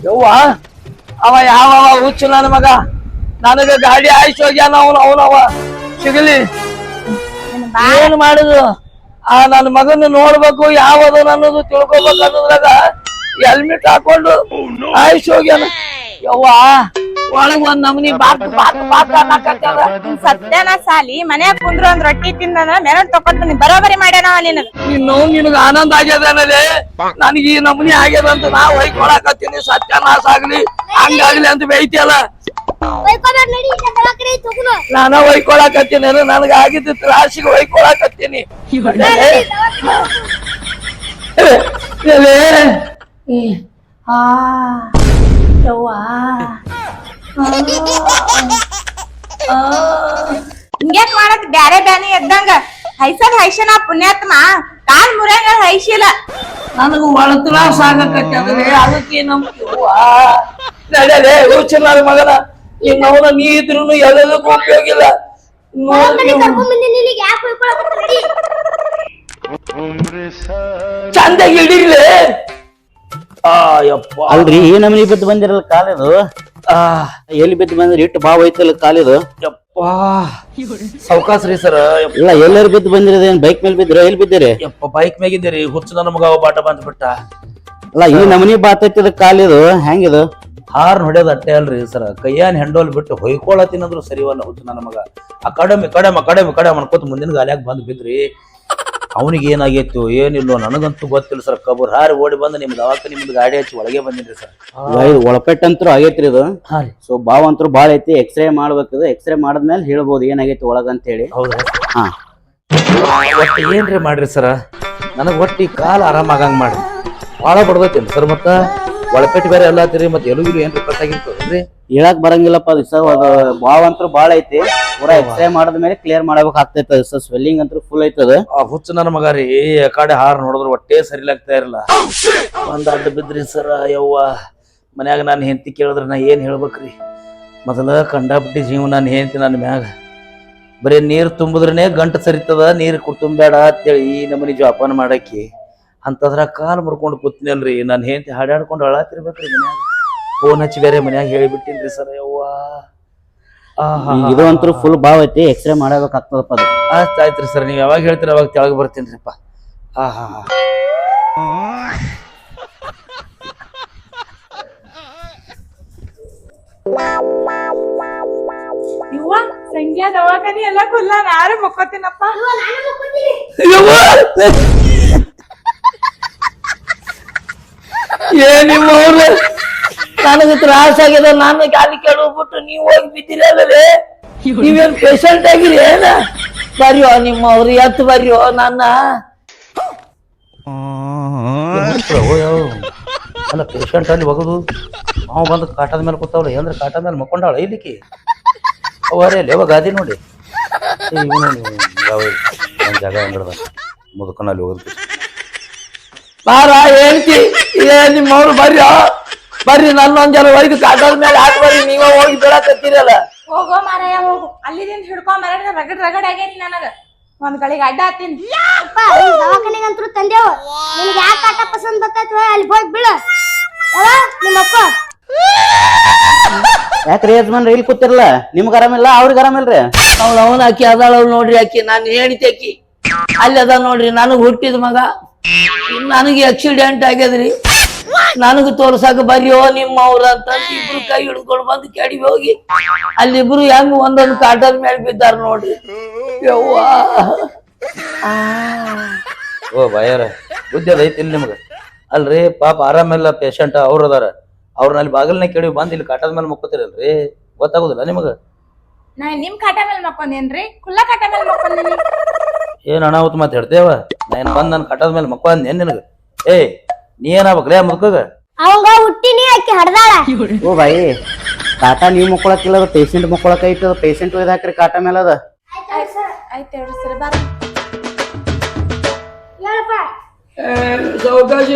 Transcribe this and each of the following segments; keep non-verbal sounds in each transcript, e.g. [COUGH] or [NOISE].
ಯವ್ವ ಅವ ಯಾವ ಹುಚ್ಚು ನನ್ನ ಮಗ? ನನಗೆ ಗಾಡಿ ಆಯ್ಸಿ ಹೋಗ್ಯಾನ ಅವನು ಅವನವ ಸಿಗಲಿ. ಏನ್ ಮಾಡುದು? ಆ ನನ್ನ ಮಗನ ನೋಡ್ಬೇಕು ಯಾವದು ಅನ್ನೋದು ತಿಳ್ಕೊಬೇಕು ಅನ್ನೋದ್ರಾಗ ಹೆಲ್ಮೆಟ್ ಹಾಕೊಂಡು ಆಯ್ಸಿ ಹೋಗ್ಯಾನ ಯವ್ವ ಒಳಗ್ ಒಂದ್ ನಮ್ನಿ ಬಾತ್ ಬಾತ್ ಬಾತ್ ಅನ್ನಕತ್ತಾರ ಸತ್ಯನ ಸಾಲಿ ಮನ್ಯಾಗ ಕುಂದ್ರ ಒಂದ್ ರೊಟ್ಟಿ ತಿಂದಂದ್ರ ಮೆರಡ್ ತಕೊತೀನಿ ಬರೋಬರಿ ಮಾಡ್ಯಾನ ನಿನಗ. ನೋವು ನಿನಗ ಆನಂದ ಆಗ್ಯದನಲೆ ನನಗೆ ಈ ನಮ್ನಿ ಆಗ್ಯದ ಅಂತ ನಾ ಹೊಯ್ಕೊಳಕತ್ತೀನಿ. ಸತ್ಯನಾಶ ಆಗ್ಲಿ ಹಂಗಾಗ್ಲಿ ಅಂತ ಹೋಗುನು. ನಾನ ಹೊಯ್ಕೊಳಕತ್ತೀನಿ. ನನಗ ಆಗಿದ್ದ ತ್ರಾಸಿಗೆ ಹೊಯ್ಕೊಳಕತ್ತೀನಿ. ಆ, ಯವ್ವ. ಹಿಂಗ್ಯಾಕ್ ಮಾಡತ್ ಬ್ಯಾರೆ ಬ್ಯಾನಿ ಎದ್ದಂಗ. ಹೈಸದ್ ಹೈಸನ ಪುಣ್ಯಾತ್ಮ. ಕಾಲ್ ಮುರಿಯಂಗ ಹೈಸಿಲ್ಲ ನನಗ ಒಳ ತ್ರಾಸ ಆಗಕತ್ತಂದ್ರೆ ಅದಕ್ಕೆ ನಡೆಯಲೇ ಹುಚ್ಚಿನ ನನ್ನ ಮಗನ. ಇನ್ನವನ ನೀ ಇದ್ರು ಎಲ್ಲದಕ್ಕೂ ಉಪಯೋಗ ಇಲ್ಲ ಹೊರಗ್ ಅಲ್ರಿ ಈ ನಮನಿ ಬಿದ್ದು ಬಂದಿರಲ್ಲ ಕಾಲಿದು? ಆ. ಎಲ್ಲಿ ಬಿದ್ದು ಬಂದ್ರೆ? ಇಟ್ಟು ಬಾವ್ ಐತಲ್ಲ ಕಾಲಿದು? ಯಪ್ಪ. ಸಾವ್ಕಾಸ್ ರೀ ಸರ್. ಇಲ್ಲ ಎಲ್ಲರೂ ಬಿದ್ದು ಬಂದಿರೋದು ಏನ್ ಬೈಕ್ ಮೇಲೆ ಬಿದ್ದಿರ? ಎಲ್ಲಿ ಬಿದ್ದಿರಿ? ಯಪ್ಪ ಬೈಕ್ ಮೇಗಿದ್ದೀರಿ ಹುಚ್ಚು ನನ್ನ ಮಗ ಬಾಟ ಬಂದ್ಬಿಟ್ಟ. ಅಲ್ಲ ಈ ನಮನಿ ಬಾತೈತಿದ ಕಾಲಿದು ಹೆಂಗಿದು? ಹಾರ್ನ್ ಹೊಡೆಯೋದು ಅಟ್ಟೆ ಅಲ್ರಿ ಸರ್. ಕೈಯಾನ್ ಹೆಂಡೋಲ್ ಬಿಟ್ಟು ಹೊಯ್ಕೊಳತಿನಂದ್ರು ಸರಿವಲ್ಲ ಹುಚ್ಚು ನನ್ನ ಮಗ. ಅಕಾಡೆಮಿ ಕಡೆಮ ಕಡೆಮ ಕಡೆ ಅನ್ಕೋತ ಮುಂದಿನ ಗಾಲ್ಯಾಗ ಬಂದ್ ಬಿದ್ರಿ. ಅವನಿಗೆ ಏನಾಗೈತು ಏನಿಲ್ಲೋ? ನನಗಂತೂ ಗೊತ್ತಿಲ್ಲ ಸರ್. ಕಬೂರ್ ಹಾರಿ ಓಡಿ ಬಂದು ನಿಮ್ ದವಾಖಾನೆ ನಿಮ್ದು ಗಾಡಿ ಹಚ್ಚಿ ಒಳಗೆ ಬಂದಿದ್ರಿ ಸರ್. ಒಳಪೆಟ್ಟಂತ್ರು ಆಗೈತ್ರಿ ಇದು. ಹಾ ರೀ. ಸೊ ಬಾವ್ ಅಂತೂ ಬಾಳ ಐತಿ. ಎಕ್ಸ್ರೇ ಮಾಡ್ಬೇಕಿದು. ಎಕ್ಸ್ರೇ ಮಾಡಿದ್ಮೇಲೆ ಹೇಳ್ಬೋದು ಏನಾಗೈತಿ ಒಳಗ ಅಂತ ಹೇಳಿ ಹೌದಾ? ಹಾ. ಒಟ್ಟು ಏನ್ರಿ ಮಾಡ್ರಿ ಸರ? ನನಗ್ ಒಟ್ಟಿ ಕಾಲ ಆರಾಮಾಗಂಗ್ ಮಾಡ್ರಿ. ಭಾಳ ಬಡ್ದೈತಿ ಸರ್ ಮತ್ತ? ಒಳಪೆಟ್ಟು ಬೇರೆ ಎಲ್ಲ ಮತ್ತೆ ಎಲುಗಿಲು ಏನ್ರಿ ಕಟ್ಟಾಗಿರ್ತದ್ರಿ ಹೇಳಕ್ ಬರಂಗಿಲ್ಲಪ್ಪ ಅದು ಸರ್. ಬಾವ್ ಅಂತೂ ಬಾಳ ಐತಿ. ಪೂರಾ ಎಕ್ಸ್ರೇ ಮಾಡಿದ್ಮೇಲೆ ಕ್ಲಿಯರ್ ಮಾಡ್ಬೇಕು ಆಗ್ತೈತೆ ಸರ್ ಸ್ವೆಲ್ಲಿಂಗ್ ಅಂತೂ ಫುಲ್ ಐತದ ಆ ಹುಚ್ಚು ನನ್ನ ಮಗ ರೀ ಆ ಕಡೆ ಹಾರ ನೋಡಿದ್ರೆ ಹೊಟ್ಟೆ ಸರಿಲಾಗ್ತಾ ಇರಲ್ಲ. ಒಂದ್ ಅಡ್ಡ ಬಿದ್ರಿ ಸರ ಯವ್ವ. ಮನ್ಯಾಗ ನಾನು ಹೆಂಡತಿ ಕೇಳಿದ್ರೆ ನಾ ಏನ್ ಹೇಳ್ಬೇಕ್ರಿ? ಮೊದಲ ಕಂಡಾಬಿಟ್ಟಿ ಜೀವ ನಾನು ಹೆಂಡತಿ ನನ್ನ ಮ್ಯಾಗ. ಬರೀ ನೀರು ತುಂಬಿದ್ರೇ ಗಂಟು ಸರಿತದ ನೀರು ಕುಡ್ ತುಂಬೇಡ ಅಂತೇಳಿ ಈ ನಮ್ಮನಿ ಜೋಪಾನ ಮಾಡಾಕಿ ಅಂತದ್ರ ಕಾಲ್ ಮುರ್ಕೊಂಡು ಕೂತ್ನಲ್ರಿ. ನಾನು ಹೆಂಡತಿ ಹಾಡಾಡ್ಕೊಂಡು ಅಳಾತಿರ್ಬೇಕ್ರಿ ಮನ್ಯಾಗ. ಫೋನ್ ಹಚ್ಚಿ ಬೇರೆ ಮನ್ಯಾಗ ಹೇಳಿಬಿಟ್ಟಿನ್ರಿ ಸರ್ ಯವ್ವಾ. ಇದು ಅಂತೂ ಫುಲ್ ಬಾವ್ ಐತಿ ಎಕ್ಸ್ರೇ ಮಾಡಬೇಕಾಗ್ತದಪ್ಪ ಅದು. ಆಯ್ತು ಆಯ್ತ್ರಿ ಸರ್ ನೀವು ಯಾವಾಗ ಹೇಳ್ತೀರ ಅವಾಗ ತೆಳಗ್ ಬರ್ತೀನಿರಿಪ್ಪ ಹಾ ಹಾ ಸಂಖ್ಯಾ ದವಾಖಾನಿ ಎಲ್ಲ ಖುಲ್ಲ ನಾರು ಮಕ್ಕೋತೀನಪ್ಪ. ಏನಿಲ್ಲ ಅವ್ರ ನನಗೆ ತ್ರಾಸ ಆಗ್ಯದ ನಾನು ಗಾಡಿ ಕೇಳೋಗ್ಬಿಟ್ಟು ನೀವು ಹೋಗಿ ಬಿದ್ದಿರಲ್ಲೇ ನೀವೇನ್ ಪೇಷಂಟ್ ಆಗಿರಿ ಏನ ಬರ್ಯೋ ನಿಮ್ಮ ಅವ್ರು ಎತ್ ಬರ್ಯೋ ನನ್ನ. ಅಲ್ಲ ಪೇಷಂಟ್ ಅಲ್ಲಿ ಹೋಗೋದು? ಅವ ಬಂದು ಕಾಟದ ಮೇಲೆ ಕೂತಾವಲ್ಲ ಅಂದ್ರೆ ಕಾಟದ ಮೇಲೆ ಮಕ್ಕೊಂಡಾಳ ಇಲ್ಲಿಕಿ? ಅವರೇ ಲೇವ ಗಾದಿ ನೋಡಿ? ಯಾವ ಜಾಗ ಮುದುಕನಲ್ಲಿ ಹೋಗೋದು ಬಾರ ಹೇಳ್ತಿ ಏ ನಿಮ್ಮ ಅವ್ರು ಬರ್ಯೋ? ಬರ್ರಿ ನನ್ನ ಒಂದ್ ಜನ ಹೊರಗೆ ಕಾಟದ ಮೇಲೆ ಹಾಕಿ ಬರ್ರಿ ನೀವ ಹೋಗಿ ಬೀಳಕತ್ತೀರಲ್ಲ ಹೋಗೋ ಮಾರಾಯ ಹೋಗು. ಅಲ್ಲಿದಿಂದ ಹಿಡ್ಕೊ ಮರಡ್ ರಗಡ್ ರಗಡ್ ಆಗೇನಿ ನನಗ. ಒಂದ್ ಗಳಿಗೆ ಅಡ್ಡ ಈ ದವಾಖಾನೆಗಂತ್ರು ತಂದೇವು. ನಿನಗೆ ಯಾಕೆ ಆಟ ಪಸಂದ್ ಬರ್ತೈತಿ ಅಲ್ಲಿ ಹೋಗಿ ಬೀಳ ನಿಮ್ಮಪ್ಪ ಯಾಕ್ರಿ ಯಜಮಾನ್ರಿ ಇಲ್ಲಿ ಕೂತಿರಲ್ಲ ನಿಮ್ಗೆ ಆರಾಮಿಲ್ಲ ಅವ್ರಿಗೆ ಆರಾಮಿಲ್ರಿ ಅವ್ಳು ಅವನ ಅಕ್ಕಿ ಅದಾಳ ಅವ್ಳು ನೋಡ್ರಿ ಅಕ್ಕಿ ನಾನು ಹೇಳ್ತಿ ಅಕ್ಕಿ ಅಲ್ಲಿ ಅದ ನೋಡ್ರಿ ನನಗ್ ಹುಟ್ಟಿದ ಮಗ. ನನಗೆ ಆಕ್ಸಿಡೆಂಟ್ ಆಗ್ಯದ್ರಿ. ನನಗ್ ತೋರ್ಸಾಕ ನಿಮ್ಮ ಅವ್ರ ಅಂತ ಇಬ್ರು ಕೈ ಹಿಡ್ಕೊಂಡು ಬಂದು ಕೆಡಿ ಹೋಗಿ ಅಲ್ಲಿಬ್ರು ಹೆಂಗ್ ಒಂದೊಂದು ಕಾಟದ ಮೇಲೆ ಬಿದ್ದಾರ ನೋಡ್ರಿ. ಯವ್ವಾ. ಓ ಬಾಯಾರ ಬುದ್ಧಿ ಅದ ಐತಿ ಇಲ್ಲಿ ನಿಮ್ಗೆ. ಅಲ್ರಿ ಪಾಪ ಆರಾಮಿಲ್ಲ ಪೇಷಂಟ್ ಅವ್ರು ಅದಾರ. ಅವ್ರನ್ನ ಅಲ್ಲಿ ಬಾಗಿಲ್ನ ಕೇಳಿ ಬಂದು ಇಲ್ಲಿ ಕಾಟದ ಮೇಲೆ ಮುಕ್ಕೋತಿರಲ್ರಿ? ಗೊತ್ತಾಗುದಿಲ್ಲ ನಿಮಗೆ? ನಾ ನಿಮ್ ಕಾಟ ಮೇಲೆ ಮಕ್ಕೊಂದೇನ್ರಿ ಖುಲ್ಲಾ ಕಾಟ ಮೇಲೆ ಮಕ್ಕೊಂದೇನಿ ಏನ್ ಅನಾಹುತ ಮಾತ್ ಹೇಳ್ತೇವ? ನಾನು ಬಂದು ನನ್ನ ಕಟ್ಟದ ಮೇಲೆ ಮಕ್ಕ ಏನ್ ನಿನಗೆ? ಏ ನೀ ಏನಾಗ್ಬೇಕ್ರೇ ಮುದುಕಗ ಅವಂಗ ಹುಟ್ಟಿನಿ ಆಕಿ ಹಡ್ದಾಳ. ಓ ಬಾಯಿ ಕಾಟ ನೀವ್ ಮುಕ್ಕೊಳಕಿಲ್ಲ ಅದು ಪೇಷಂಟ್ ಮುಕ್ಕೊಳಕ ಐತದ ಪೇಷಂಟ್ ಒಯ್ದು ಹಾಕ್ರಿ ಕಾಟ ಮೇಲೆ ಅದ ಆಯ್ತು ಹೇಳ್ರಿ ಸರ್ ಬಾರ. ಹೇಳಪ್ಪ ಏ, ಸಾವ್ಕಾಶ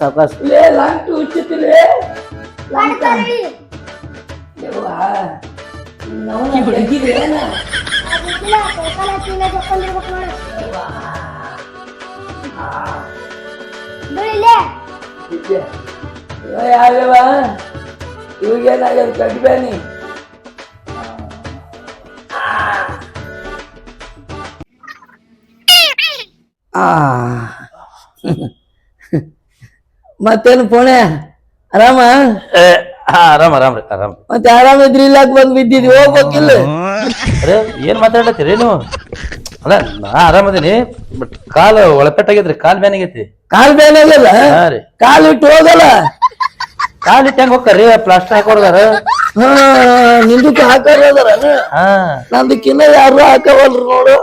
ಸಾವ್ಕಾಸ್ ಲೇ. ಯವ್ವ. ನವನ ಗೊತ್ತಿಲ್ಲ, ಕೈಕಾಲ್ ಹತ್ತಿ ಇಲ್ಲ ಜೊಕ್ಕೊಂಡಿರ್ಬೇಕು ನೋಡು. ಬಿಡು ಇಲ್ಲೇ ಯಾವ್ಯಾವ ಇವಾಗೇನಾಗ್ಯದ ಕಟ್ಬೇನಿ ಮತ್ತೇನು ಪೋಣೆ ಆರಾಮ ಆರಾಮ್ ಆರಾಮ್. ಆರಾಮ ಆರಾಮ್ ಮತ್ತೆ ಆರಾಮಿದ್ರಿ ಇಲ್ಲಾಕ್ ಬಂದ್ ಬಿದ್ದಿದ್ವಿ ಹೋಗ್ಬೇಕಿಲ್ಲ? ಅರೆ ಏನ್ ಮಾತಾಡತ್ತೀರಿ ನೀವು? ಅಲ್ಲ ನಾ ಆರಾಮದೀನಿ ಬಟ್ ಕಾಲು ಒಳಪೆಟ್ಟಾಗೈತ್ರಿ ಕಾಲ್ ಬ್ಯಾನ್ ಆಗೈತಿ ಕಾಲ್ ಬೇನೆ ಇಲ್ಲ ಹಾ ರೀ. ಕಾಲ್ ಇಟ್ಟು ಹೋಗಲ್ಲ ಕಾಲ್ ಇಟ್ಟಂಗ್ ಹೋಗ್ತಾರ್ರಿ? ಪ್ಲಾಸ್ಟರ್ ಹಾಕೋರ್ದಾರ ಹಾ ನಿಂದಕ್ಕೆ ಹಾಕೋದರ ಹಾ. ನಂದಕ್ಕಿನ್ನ ಯಾರು ಹಾಕವಲ್ರು ನೋಡು.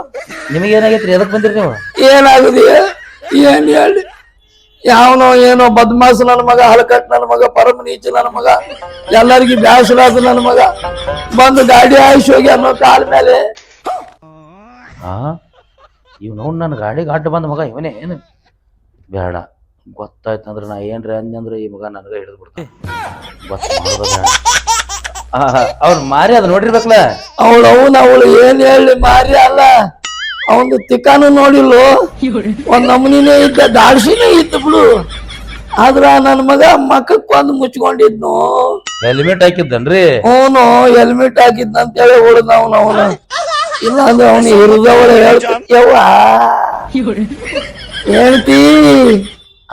ನಿಮಗೆ ಏನಾಗೈತ್ರಿ ಎದಕ್ ಬಂದಿರಿ ನೀವು? ಏನಾಗುದಿ ಏನ್ ಹೇಳಿ? ಯಾವನೋ ಏನೋ ಬದ್ಮಾಸ್ ನನ್ನ ಮಗ ಹಳಕಟ್ ನನ್ನ ಮಗ ಪರಮ ನೀಚ ನನ್ನ ಮಗ ಎಲ್ಲರಿಗೂ ಬ್ಯಾಸರಾದ ನನ್ನ ಮಗ. ಬಂದು ಗಾಡಿ ಆಯ್ಸಿ ಹೋಗಿ ಅನ್ನೋ ಕಾಲ ಮೇಲೆ. ಹಾ ಇವ್ನು ನನ್ನ ಗಾಡಿ ಅಡ್ಡ ಬಂದ ಮಗ ಇವನೇ ಏನು? ಬೇಡ ಗೊತ್ತಾಯ್ತಂದ್ರ ನಾ ಏನ್ರಿ ಅಂದ್ರೆ ಈ ಮಗ ನನಗೆ ಹಿಡಿದು ಬಿಡ್ತಾನೆ. ಗೊತ್ತ ಅವ್ರ ಮಾರಿ ಅದ ನೋಡಿರ್ಬೇಕಲ್ಲ ಅವಳು ಅವನು ಅವಳು ಏನ್ ಹೇಳಿ ಮಾರಿ ಅಲ್ಲ. ಅವನು ತಿಕ್ಕಾನು ನೋಡಿಲ್ಲ? ಒಂದ್ ನಮೂನಿನೇ ಇದ್ದ ದಾಡ್ಸಿನೇ ಇತ್ತು ಬಿಡು. ಆದ್ರ ನನ್ನ ಮಗ ಮಕ್ಕ ಬಂದು ಮುಚ್ಕೊಂಡಿದ್ನು? ಹೆಲ್ಮೆಟ್ ಹಾಕಿದ್ದನ್ರಿ? ಅವನು ಹೆಲ್ಮೆಟ್ ಹಾಕಿದ್ನಂತೇಳಿ ಹೊಡೆದ ಅವನು ಅವನು. ಇಲ್ಲ ಅಂದ್ರೆ ಅವನು ಹಿರಿದವಳು ಹೇಳ್ತೀಯವ್ವ ಹೇಳ್ತಿ.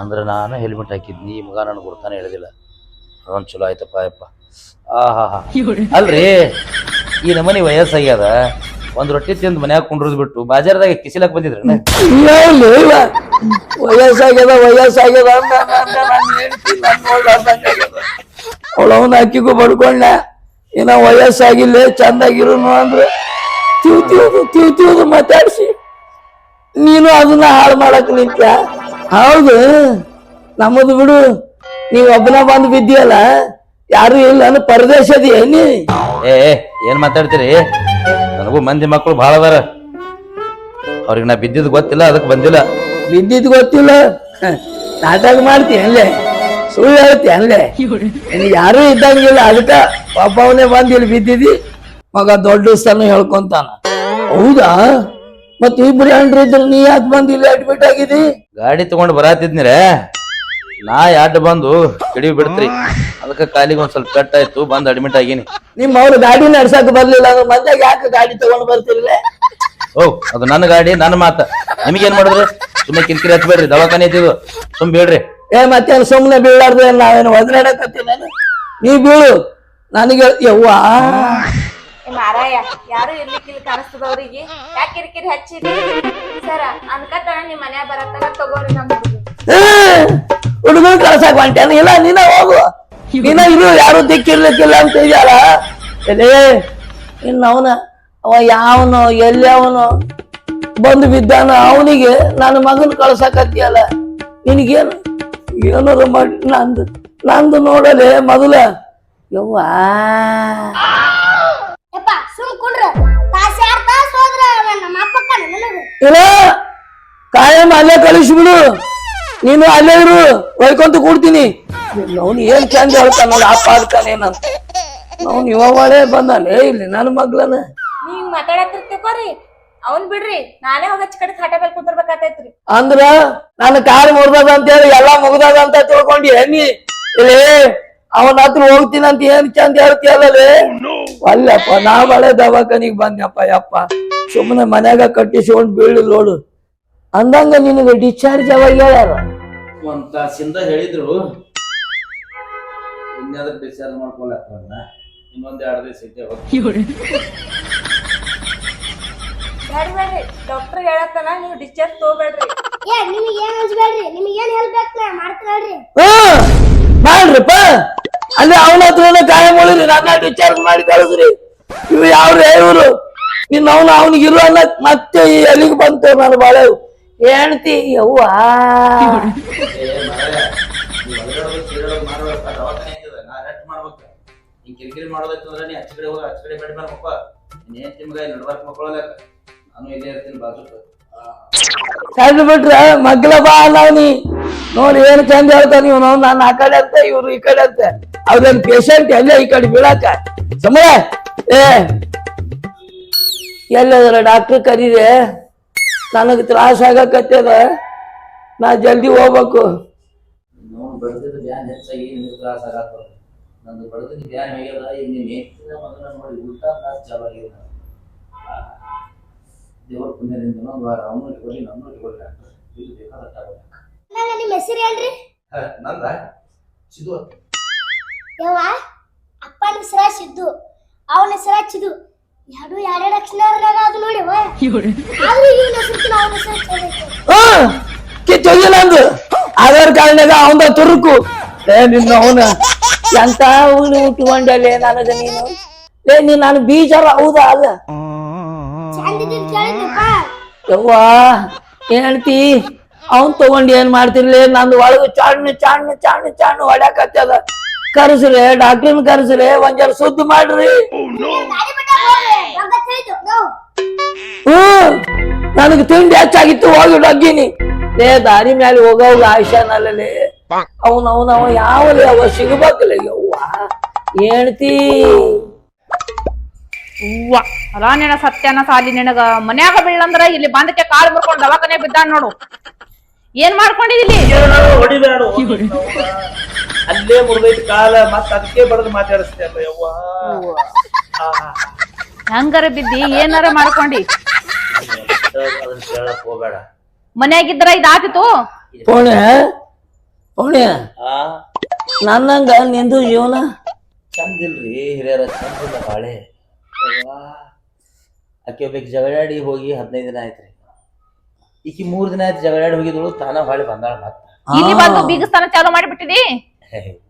ಅಂದ್ರೆ ನಾನು ಹೆಲ್ಮೆಟ್ ಹಾಕಿದ್ನಿ ಈ ಮಗ ನನಗೆ ಗುರ್ತಾನೆ ಹೇಳಿದಿಲ್ಲ. ಅವನ್ ಚಲೋ ಆಯ್ತಪ್ಪ ಯಪ್ಪ ಆಹಾ ಅಲ್ರಿ ಈ ನಮನಿ ವಯಸ್ಸಾಗ್ಯದ. ಒಂದ್ ರೊಟ್ಟಿ ತಿಂದು ಮನ್ಯಾಗ ಕುಂಡ್ರದ್ ಬಿಟ್ಟು ಬಾಜಾರದಾಗ ಕಿಸಿಲಕ್ ಬಂದಿದ್ರ. ವಯಸ್ಸಾಗ್ಯದ ವಯಸ್ಸಾಗ್ಯದ ಅಂದ ಅಂದ ನಾನು ಹೇಳ್ತೀನಿ ನಾನು ನೋಡ್ಲಾರ್ದಂಗಾಗ್ಯದ ಅವಳು ಅವನ ಅಕ್ಕಿಗೂ ಬಡ್ಕೊಂಡ ಇನ್ನ ವಯಸ್ಸಾಗಿಲ್ಲ ಚಂದಾಗಿರು ಅಂದ್ರೆ. ತಿವ್ ತಿವ್ದು ತಿವ್ ತಿವ್ದು ಮಾತಾಡ್ಸಿ. ನೀನು ಅದನ್ನ ಹಾಳು ಮಾಡಕ್ ನಿಂತ ಹೌದು. ನಮ್ಮದು ಬಿಡು. ನೀವ್ ಒಬ್ಬನ ಬಂದು ಬಿದ್ದಿಯಲ್ಲ ಯಾರು ಇಲ್ಲ ಅಂದ್ರೆ ಪರದೇಶದಿ ಏನಿ? ಏ, ಏನ್ ಮಾತಾಡ್ತೀರಿ? ನನಗೂ ಮಂದಿ ಮಕ್ಕಳು ಭಾಳ ಅದಾರ. ಅವ್ರಿಗೆ ನಾ ಬಿದ್ದಿದ್ ಗೊತ್ತಿಲ್ಲ ಅದಕ್ಕೆ ಬಂದಿಲ್ಲ. ಬಿದ್ದಿದ್ ಗೊತ್ತಿಲ್ಲ. ಹ, ನಾಟಕ ಮಾಡ್ತೀಯ ಅಲ್ಲೇ ಸುಳ್ಳು ಹೇಳ್ತಿ ಅಲ್ಲೇ ನಿನಗೆ ಯಾರು ಇದ್ದಂಗಿಲ್ಲ ಅದಕ್ಕ ಅವನೇ ಬಂದು ಇಲ್ಲಿ ಬಿದ್ದಿದಿ. ಮಗ ದೊಡ್ಡ ಸ್ಥಾನ ಹೇಳ್ಕೊಂತಾನ. ಹೌದಾ? ಮತ್ ಇಬ್ರು ಹೆಂಡ್ರು ಇದ್ರು ನೀ ಯಾಕೆ ಬಂದು ಇಲ್ಲಿ ಅಡ್ಮಿಟ್ ಆಗಿದಿ? ಗಾಡಿ ತಗೊಂಡು ಬರಾತಿದ್ನಿರ? ನಾ ಅಡ್ಡ ಬಂದು ಕಿಡಿ ಬಿಡ್ತ್ರಿ. ಅದಕ್ಕೆ ಕಾಲಿಗೆ ಒಂದ್ ಸ್ವಲ್ಪ ಪೆಟ್ಟಾಯ್ತು ಬಂದ್ ಅಡ್ಮಿಟ್ ಆಗೀನಿ. ನಿಮ್ಮ ಅವ್ರ ಗಾಡಿ ನಡ್ಸಕ್ ಬರ್ಲಿಲ್ಲ ಅಂದ್ರೆ ಮಂದ್ಯಾಗ ಯಾಕೆ ಗಾಡಿ ತಗೊಂಡ್ ಬರ್ತಿರ್ಲೆ? ಓ ಅದು ನನ್ನ ಗಾಡಿ ನನ್ನ ಮಾತ. ನಿಮಗೇನ್ ಮಾಡಿದ್ರಿ? ಸುಮ್ಮನೆ ಕಿರಿಕಿರಿ ಹಚ್ಬೇಡ್ರಿ ದವಾಖಾನೆ ಇದ್ದಿದ್ದು ಸುಮ್ ಬೇಡ್ರಿ ಏ ಮತ್ತೆ ಸುಮ್ಮನೆ ಬೀಳಾರ್ದು ನಾವೇನು ನಾನು? ನೀ ಬೀಳು. ನನಗೆ ಯವ್ವಾ. ಏ ಮಾರಾಯ ಯಾರು ಇರ್ಲಿಕ್ಕಿಲ್ಲ ಕಾಣಿಸ್ತದ ಅವ್ರಿಗೆ. ಯಾಕೆ ಕಿರಿಕಿರಿ ಹಚ್ಚಿರಿ ಸರ ಅನ್ಕತ್ತ ನಿಮ್ ಮನ್ಯಾಗ ಬರತ್ತಾಗ ತಗೋರಿ ನಮ್ ಹುಡುಗರು ಕಳ್ಸಕ್ ಹೊಂಟೇನ ಇಲ್ಲ ನೀನ ಹೋಗು. ನೀನ ಇರು ಯಾರು ದಿಕ್ಕಿರ್ಲಿಕ್ಕಿಲ್ಲ ಅಂತ ಇದೆಯಲ್ಲ ಎಲೇ ಇನ್ನು ಅವನ ಅವ ಯಾವನು ಎಲ್ಲಿ ಅವನು ಬಂದು ಬಿದ್ದಾನ ಅವನಿಗೆ ನನ್ನ ಮಗನ್ ಕಳ್ಸಕತ್ತಿಯಲ್ಲ. ನಿನಗೇನು? ಏನಾರು ಮಾಡಿ ನಂದು ನಂದು ನೋಡಲೆ ಮೊದಲ. ಯವ್ವಾ. ಯಪ್ಪ ಸುಮ್ ಕುಂಡ್ರ. ತಾಸ್ ನಮ್ಮ ಇಲ್ಲ ಕಾಯಂ ಅಲ್ಲೇ ಕಳಿಸ್ಬಿಡು. ನೀನು ಅಲ್ಲೇ ಇರು ಒಯ್ಕೊಂತ ಕೂಡ್ತೀನಿ. ಅವ್ನು ಏನ್ ಚಂದ ಹೇಳ್ತಾನ ಅಪ್ಪ ಆಗ್ತಾನೇನಂತ ಅವ್ನು ಇವಾಗಲೇ ಬಂದಾನೆ ಇಲ್ಲಿ ನನ್ನ ಮಗ್ಳನ. ನೀವ್ ಮಾತಾಡತ್ತಿರ್ ತಿಳ್ಕೊರಿ ಅವ್ನ್ ಬಿಡ್ರಿ ನಾನೇ ಹೋಗಿ ಕಡೆ ಹಾಟ ಮೇಲೆ ಕುಂದಿರ್ಬೇಕಾತೈತ್ರಿ. ಅಂದ್ರ ನನ್ನ ಕಾರ್ ಮುರ್ದದ ಅಂತ ಹೇಳಿ ಎಲ್ಲಾ ಮುಗ್ದದ ಅಂತ ತಿಳ್ಕೊಂಡಿ ಹೆಣ್ಣಿ ಇಲ್ಲಿ ಅವನ ಹತ್ರ ಹೋಗ್ತೀನಿ ಅಂತ ಏನ್ ಚಂದ ಹೇಳ್ತೀಯಲ್ಲೇ ಅಲ್ಲಪ್ಪ ನಾ ಬಳೆ ದವಾಖಾನಿಗ್ ಬಂದ್ನಪ್ಪ ಯಪ್ಪ. ಸುಮ್ಮನೆ ಮನ್ಯಾಗ ಕಟ್ಟಿಸ್ಕೊಂಡ್ ಬೀಳು ನೋಡು. ಅಂದಂಗ ನಿನಗೆ ಡಿಸ್ಚಾರ್ಜ್ ಯಾವಾಗ ಹೇಳ್ಯಾರ? ಒಂದ್ ತಾಸಿಂದ ಹೇಳಿದ್ರು. ಇನ್ಯಾದ್ರ ಡಿಸ್ಚಾರ್ಜ್ ಮಾಡ್ಕೊಳಕ ಇನ್ನೊಂದ್ ಎರಡು ದಿವಸ ಐತೆ ಡಾಕ್ಟರ್ ಹೇಳತ್ತನ ನೀವು ಡಿಸ್ಚಾರ್ಜ್ ತಗೋಬೇಡ್ರಿ. ಏ ನಿಮಗೆ ಏನ್ ಅನ್ಸ್ಬೇಡ್ರಿ ನಿಮಗೆ ಏನ್ ಹೇಳ್ಬೇಕು ನಾ? ಮಾಡ್ರಿಪ್ಪ. ಅಲ್ಲಿ ಅವನ ಹತ್ರನೇ ಕಾಯಂ ಉಳಿರಿ ನನ್ನ ಡಿಸ್ಚಾರ್ಜ್ ಮಾಡಿ ಕಳಿಸ್ರಿ. ಇವ್ ಯಾವ್ರು ಇವ್ರು. ಇನ್ನು ಅವನು ಅವನಿಗೆ ಇರು ಅನ್ನ ಮತ್ತೆ ಈ ಎಲ್ಲಿಗೆ ಬಂತು ನಾನು ಬಾಳೆ. ಹೇಳ್ತಿ ಯವ್ವ? ಕಿರಿಕಿರಿ ಮಾಡೋದೈತಂದ್ರೆ ನೀ ಮಪ್ಪ ನೀನ್ ಇರ್ತೀನಿ ಸಣ್ಣ ಬಿಟ್ರ ಮಗ್ಲ ಬಾ ಅನ್ನವ್ನಿ ನೋಡಿ ಏನ್ ಚಂದ ಹೇಳ್ತಾನ ಇವನು. ನಾನು ಆ ಕಡೆ ಅಂತ, ಇವ್ರು ಈ ಕಡೆ ಅಂತ. ಅವ್ರೇನ್ ಪೇಷಂಟ್ ಎಲ್ಲೇ ಈ ಕಡೆ ಬೀಳಾಕ? ಸಮಯ ಏ. ಎಲ್ಲದರ? ಡಾಕ್ಟರ್ ಕರೀರೆ. ನನಗೆ ತ್ರಾಸ ಆಗಕತ್ತದ. ನಾ ಜಲ್ದಿ ಹೋಗ್ಬೇಕು. ಬೆಳೆದಿದ್ದ ಬ್ಯಾನ್ ಹೆಚ್ಚಾಗಿ ನಿಮ್ಗೆ ತ್ರಾಸ ಆಗತ್ತ ನಂದು ಬ್ಯಾನ್ ಆಗ್ಯದ ಈಗ ನೀನ್ ಹೆಚ್ಚಿನ ಮೊದಲ ನೋಡಿ ಉಲ್ಟಾ ತ್ರಾಸ ಚಾಲು ಆಗ್ಯದ. ದೇವ್ರ ಪುಣ್ಯದಿಂದ ಒಂದು ವಾರ ಅವನು ಇಟ್ಕೊಳ್ಳಿ ನಮ್ಮನ್ನು ಇಟ್ಕೊಳ್ಳಿ ಡಾಕ್ಟರ್ ಇದು ಬೇಕಾದಟ್ಟ ನಂಗ ನಿಮ್ಮ ಹೆಸರು ಹೇಳ್ರಿ? ನಂದ ಸಿದು ಯವ್ವ ಅಪ್ಪನ ಹೆಸರ ಸಿದ್ದು ಅವನ ಹೆಸರ ಚಿದು. ಎರಡು ಎರಡೆರಡು ಅಕ್ಷರನಾಗ ಅದು ನೋಡಿ. ಆದ್ರೂ ಹೆಸರು ಆಧಾರ್ ಕಾರ್ಡ್ನಾಗ ಅವಂದ ತುರುಕು. ಏ ನಿನ್ನ ಅವನ. ಎಂತ ಹುಳು ಉಟ್ಕೊಂಡಲೆ ನನಗ ನೀನು? ಏ ನೀನ್ ನಾನು ಬೀಜಾರ ಹೌದಾ ಅಲ್ಲ ಯವ್ವ ಏನ್ ಹೇಳ್ತಿ? ಅವನ್ ತಗೊಂಡ್ ಏನ್ ಮಾಡ್ತಿರ್ಲಿ? ನಂದು ಒಳಗ ಚಾಣ್ಣು ಚಾಣ್ಣು ಚಾಣ್ಣು ಚಾಣ್ಣು ಹೊಡ್ಯಾಕತ್ತದ ಕರ್ಸ್ರಿ ಡಾಕ್ಟರ್ನ ಕರ್ಸ್ರಿ ಒಂದ್ ಜರ ಸುದ್ದಿ ಮಾಡ್ರಿ. ಹ್ಮ್. ನನಗೆ ತಿಂಡಿ ಹೆಚ್ಚಾಗಿತ್ತು ಹೋಗಿ ಡಗ್ಗಿನಿ ಲೇ ದಾರಿ ಮೇಲೆ ಹೋಗೋವಾಗ ಆಯುಷ್ಯನಲ್ಲೇ ಅವನ ಅವನ ಅವ ಯಾವಲ್ಲಿ ಅವ ಸಿಗಬೇಕಲ್ಲ ಯವ್ವ. ಹೇಳ್ತಿ ಹೂವ ಅಲಾ ನಿನ ಸತ್ಯನ ಸಾಲಿ ನಿನಗ. ಮನ್ಯಾಗ ಬೀಳಂದ್ರ ಇಲ್ಲಿ ಬಂದಕ್ಕೆ ಕಾಳು ಮುರ್ಕೊಂಡು ದವಾಖಾನೆ ಬಿದ್ದಾನ ನೋಡು. ಏನ್ ಮಾಡ್ಕೊಂಡಿದಿಲ್ಲಿ ಹೊಡಿಬೇಡ ಅಲ್ಲೇ ಮುರಿದೈತಿ ಕಾಲ ಮತ್ತ ಅದಕ್ಕೆ ಬಡದು ಮಾತಾಡಿಸ್ತೇ ಅಲ್ಲ ಯವ್ವ. ಹೆಂಗಾರ ಬಿದ್ದಿ ಏನಾರ ಮಾಡ್ಕೊಂಡಿ? ಅದನ್ನ ಕೇಳಕ್ ಹೋಗ್ಬೇಡ ಮನ್ಯಾಗಿದ್ರ ಆ? ನನ್ನಂಗ ನಿಂದು ಜೀವನ? ಚಂದಿಲ್ರಿ ಹಿರಿಯರ ಚಂದಿಲ್ಲ ಬಾಳೆ. ಅಕ್ಕಿ ಆಕೆ ಒಬ್ಬಾಕಿ ಜಗಳಾಡಿ ಹೋಗಿ ಹದಿನೈದು ದಿನ ಆಯ್ತ್ರಿ. ಈಕಿ ಮೂರ್ ದಿನ ಆಯ್ತು ಜಗಳಾಡಿ ಹೋಗಿದಳು ತಾನ ಬಾಳೆ ಬಂದಾಳ ಮತ್ತ. ಇಲ್ಲಿ ಬಂದು ಬೀಗಸ್ತಾನ ಚಾಲು ಮಾಡಿಬಿಟ್ಟಿದಿ?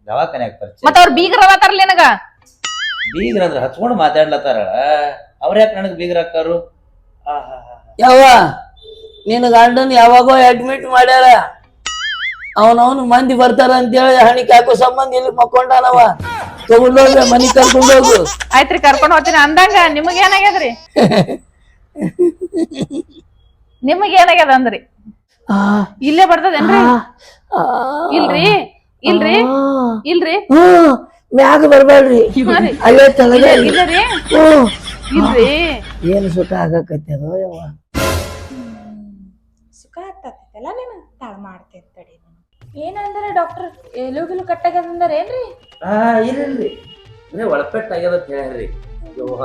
ದವಾಖಾನೆ ಪರಿಚಯ. ಮತ್ತ ಅವ್ರ ಬೀಗರ ಅವತಾರಲ್ಲ ನಿನಗ? ಬೀಗ್ರ ಅಂದ್ರೆ ಹಚ್ಕೊಂಡು ಮಾತಾಡ್ಲತ್ತಾರ ಅವ್ರ ಯಾಕೆ ನನಗೆ ಬೀಗ್ರ ಹಾಕಾರು ಆಹಾ ಯವ್ವ ನಿನ್ನ ಗಂಡನ್ ಯಾವಾಗೋ ಅಡ್ಮಿಟ್ ಮಾಡ್ಯಾರ. ಅವನವನು ಮಂದಿ ಬರ್ತಾರ ಅಂತೇಳಿ ಹಣಿ ಹಾಕೋ ಸಂಬಂಧ ಇಲ್ಲಿ ಮಕ್ಕೊಂಡಾನವ. ತಗೊಂಡೋಗ ಮನಿ ಕರ್ಕೊಂಡೋಗು. ಆಯ್ತ್ರಿ ಕರ್ಕೊಂಡ್ ಹೋಗ್ತೀನಿ. ಅಂದಂಗ ನಿಮಗ ಏನಾಗ್ಯದ್ರಿ? [LAUGHS] ನಿಮಗ ಏನಾಗ್ಯದ ಅಂದ್ರಿ? ಇಲ್ಲೇ ಬರ್ತದೇನ್ರಿ ಇಲ್ರಿ? ಇಲ್ರಿ? ಇಲ್ರಿ? ಮ್ಯಾಗ ಬರ್ಬೇಡ್ರಿ. ಅಲ್ಲೇ ತಲೆ ಇಲ್ಲ ರೀ? ಹ್ಮ್. ಇಲ್ರಿ? ಏನ್ ಸುಖ ಆಗಕತ್ತೆ ಅದು ಸುಖ ಆಗ್ತೈತಲ್ಲ ನೀನು ತಾಳ ಮಾಡ್ತೇನೆ ತಡಿ ಏನಂದ್ರೆ ಡಾಕ್ಟರ್ ಎಲುಗಿಲು ಕಟ್ಟಾಗದಂದ್ರೆ ಏನ್ರಿ? ಆ, ಇಲ್ರಿ. ಆಗ್ಯದ ಅಂತ ಹೇಳ್ರಿ ಯವ್ವ,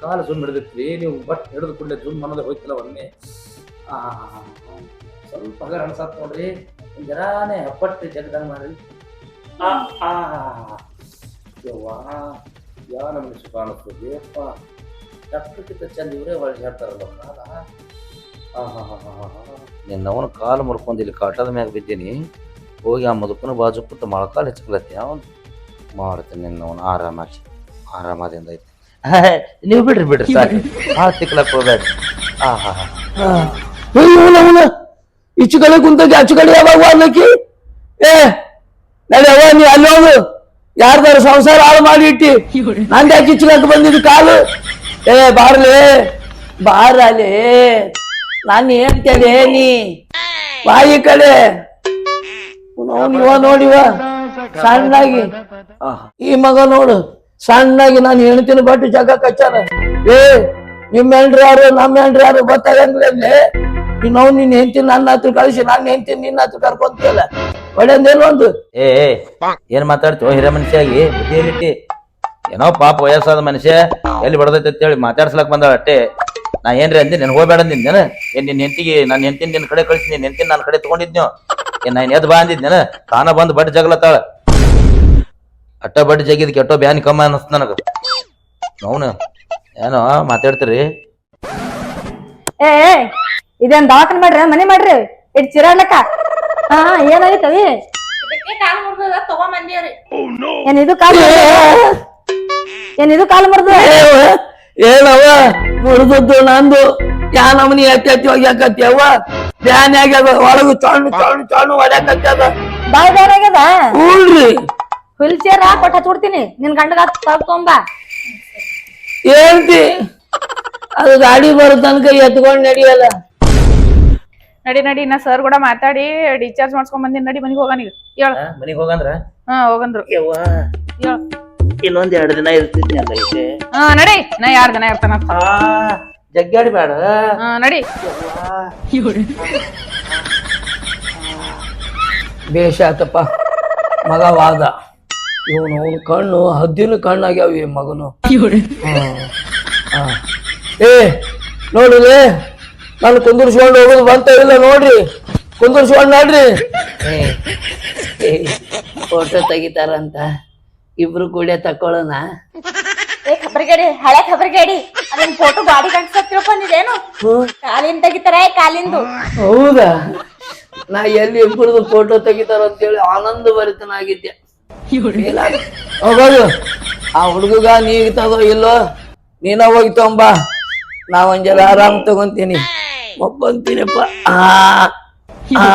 ಕಾಲು ಸುಮ್ ಹಿಡಿದಿತ್ರಿ. ನೀವು ಬಟ್ ಹಿಡಿದು ಕೂಡಲೇ ಜುಮ್ ಅನ್ನೋದು ಹೋಯ್ತಲ್ಲ ಒಮ್ಮೆ. ಆ, ಸ್ವಲ್ಪ ಹಗರ ಅನ್ಸತ್ ನೋಡ್ರಿ. ಜರಾನೇ ಹೆಪ್ಪಟ್ಟು ಜಗದಂಗ್ ಮಾಡ್ರಿ. ಆ ಆ ಯವ್ವ ಯಾ ನಮ್ಗೆ ಸುಖ ಅನಿಸ್ತದೆ ಅಪ್ಪ ಡಾಕ್ಟರ್ಕಿಂತ ಚಂದ ಇವರೇ ಒಳಗೆ ಹೇಳ್ತಾರಲ್ಲ ನಿನ್ನ ಅವನ ಕಾಲು ಮುರ್ಕೊಂಡು ಇಲ್ಲಿ ಕಾಟದ ಮ್ಯಾಗ ಬಿದ್ದೀನಿ ಹೋಗಿ ಆ ಮುದುಕನ ಬಾಜು ಕೂತು ಮೊಳಕಾಲು ಹೆಚ್ಚಕ್ಲತ್ತಿ ಅವನು ಮಾಡ್ತೀನಿ ನಿನ್ನ ಅವನು ಆರಾಮಾಗಿ ಆರಾಮದಿಂದ ಐತಿ. ನೀವು ಬಿಡ್ರಿ ಬಿಡ್ರಿ ಸಾಕು. [LAUGHS] ಭಾಳ ತಿಕ್ಲಕ್ ಹೋಗ್ಬೇಡ್ರಿ ಆ ಹಾ ಹಾ. ಈಚು ಕಡೆ ಕುಂತಾಗ ಆಚು ಕಡೆ ಯಾವಾಗ ಅನ್ನಕ್ಕೆ ಏ ನಡೆಯವ ನೀ ಅಲ್ಲಿ ಹೋಗು. ಯಾರ್ದಾರು ಸಂಸಾರ ಹಾಳು ಮಾಡಿ ಇಟ್ಟಿ. ನಂದು ಯಾಕೆ ಬಂದಿದ್ದು ಕಾಲು? ಏ ಬಾರ್ಲೆ ಬಾರಲೆ. ನಾನು ಹೇಳ್ತೇನೆ, ನೀ ಬಾಯಿ ಕಡೆ. ಇವ. ನೋಡಿವ ಸಣ್ಣಾಗಿ. ಈ ಮಗ ನೋಡು. ಸಣ್ಣಾಗಿ ನಾನು ಹೆಣ್ತಿನ ಬಟ್ಟು ಜಗ ಕಚ್ಚಾರ ಏ, ನಿಮ್ಮ ಹೆಂಡ್ರಿ ಯಾರು, ನಮ್ಮ ಹೆಂಡ್ರಿ ಯಾರು ಗೊತ್ತಾಗಂಗಿಲ್ಲ ನಾವು ನಿನ್ ಹೆಂಡ್ತಿನ ನನ್ನ ಹತ್ರ ಕಳಿಸಿ, ನನ್ನ ಹೆಂಡ್ತಿನ ನಿನ್ನ ಹತ್ರ ಕರ್ಕೊಂತಿಲ್ಲ ಒಳ್ಳೆಂದೇನು ಒಂದು. ಏ ಏನ್ ಮಾತಾಡ್ತೀವೋ ಹಿರಿಯ ಮನುಷ್ಯಾಗಿ, ಬುದ್ಧಿಯಲ್ಲಿಟ್ಟಿ. ಏನೋ ಪಾಪ ವಯಸ್ಸಾದ ಮನುಷ್ಯ, ಎಲ್ಲಿ ಬಡದೈತೆ ಅಂತೇಳಿ ಮಾತಾಡ್ಸ್ಲಕ್ ಬಂದಾಳ ಅಟ್ಟೆ ನಾ ಏನ್ರಿ ಅಂದಿ ನನ್ ಹೋಗ್ಬೇಡ ಅಂದಿದ್ದೇನ ಏನ್ ನಿನ್ ಹೆಂಡತಿಗೆ ನನ್ನ ಹೆಂಡತಿನ ನಿನ್ ಕಡೆ ಕಳಿಸಿ ನಿನ್ ಹೆಂಡತಿನ ನನ್ನ ಕಡೆ ತಗೊಂಡಿದ್ನೋ ಏನ್ ನಾನು ಎದ್ ಬಾ ಅಂದಿದ್ನೇನ ತಾನ ಬಂದ್ ಬಡ್ ಜಗಳತ್ತಾಳ ಅಟ್ಟ ಬಡ್ ಜಗಿದ್ ಕೆಟ್ಟೋ ಬ್ಯಾನ್ ಕಮ್ಮ ಅನಸ್ತ ನನಗ. ಅವನು ಏನೋ ಮಾತಾಡ್ತೀರಿ? ಏ ಏ, ಇದೇನ್ ದವಾಖಾನೆ ಮಾಡ್ರಿ ಮನೆ ಮಾಡ್ರಿ? ಇಟ್ ಚಿರಾಡ್ಲಕ್ಕ. ಹಾ ಏನಾಗಿತ್ತವಿ ಇದಕ್ಕೆ ಕಾಲು ಮುರಿದ ತಗೊಂಬಂದಿವ್ರಿ ಏನ್ ಇದು ಕಾಲು ಮುರ್ದು? ಏನ್ ಇದು ಕಾಲು ಮುರಿದು ಏನವ ಮುರಿದದ್ದು ನಂದು. ಯಾ ನಮನಿ ಎತ್ತಿ ಎತ್ತಿ ಅವ್ವ? ಬ್ಯಾನ್ ಆಗ್ಯದ ಒಳಗು ಚಣ್ಣು ಚಣ್ಣು ಚಣ್ಣು ಹೊಡ್ಯಾಕತ್ತದ ಬಾಯ್ ಬೇರೆ ಹೂಳ್ರಿ ಹುಲ್ ಚೇರ್ ಕೊಟ್ಟ ಹಚ್ಬಿಡ್ತೀನಿ ನಿನ್ ಗಂಡಗ ತಗೊಂಬ ಹೇಳ್ತಿ. ಅದು ಗಾಡಿ ಬರೋ ತನಕ ಎತ್ಕೊಂಡ್ ನಡಿಯಲ್ಲ. ನಡಿ ನಡಿ ನಾ ಸರ್ ಕೂಡ ಮಾತಾಡಿ ಡಿಸ್ಚಾರ್ಜ್ ಮಾಡ್ಸ್ಕೊಂಡ್ ಬಂದಿನಿ. ನಡಿ ಮನಿಗ್ ಹೋಗಾನ ಈಗ ಹೇಳ. ಮನಿಗ್ ಹೋಗಂದ್ರ? ಹಾ ಹೋಗಂದ್ರು. ಯವ್ವ. ಹೇಳ. ಇನ್ನೊಂದ್ ಎರಡು ದಿನ ಇರ್ತಿದ್ನಿ ಅಲ್ಲ ಇಲ್ಲಿ ಹಾ ನಡಿ. ನಾ ಯಾರ್ ದಿನ ಇರ್ತಾನ? ಆ ಜಗ್ಗಾಡಿ ಬೇಡ ಹಾ ನಡಿ. ಬೇಷ ಆತಪ್ಪ. ಮಗ ವಾದ. ಇವನು ಅವನ ಕಣ್ಣು ಹದ್ದಿನ ಕಣ್ಣಾಗ್ಯಾವ ಈ ಮಗನು. ಹ್ಮ್. ಹಾ. ಏ ನೋಡ್ರಿ ನಾನು ಕುಂದರ್ಸ್ಕೊಂಡು ಹೋಗೋದು ಬಂತ ಇಲ್ಲ ನೋಡ್ರಿ. ಕುಂದರ್ಸ್ಕೊಂಡು ನೋಡ್ರಿ. ಫೋಟೋ ತೆಗಿತಾರಂತ. ಇಬ್ರು ಕೂಡ ತಕೊಳ್ಳೋಣ. ಏ ಖಬರ್ಗೇಡಿ ಹಳೆ ಖಬರ್ಗೇಡಿ. ಅದನ್ನ ಫೋಟೋ ಗಾಡಿ ಕಾಣಿಸ್ತಾ ತಿಳ್ಕೊಂಡಿದೇನು ಕಾಲಿಂದ ತೆಗಿತಾರ ಕಾಲಿಂದು? ಹೌದಾ? ನಾ ಎಲ್ಲಿ ಇಬ್ಬರದು ಫೋಟೋ ತೆಗಿತಾರ ಅಂತೇಳಿ ಆನಂದ ಭರಿತನಾಗಿದ್ದೆ ಮೇಲಾಗ- ಹೋಗೋದು ಆ ಹುಡುಗ ನೀ ತಗೋ ಇಲ್ಲೋ. ನೀನ ಹೋಗಿ ತಗೊಂಬ ನಾ ಒಂದ್ ಜರ ಆರಾಮ್ ತಗೊಂತೀನಿ. ಒಬ್ಬಂತೀನಪ್ಪ. ಆ. ಆ.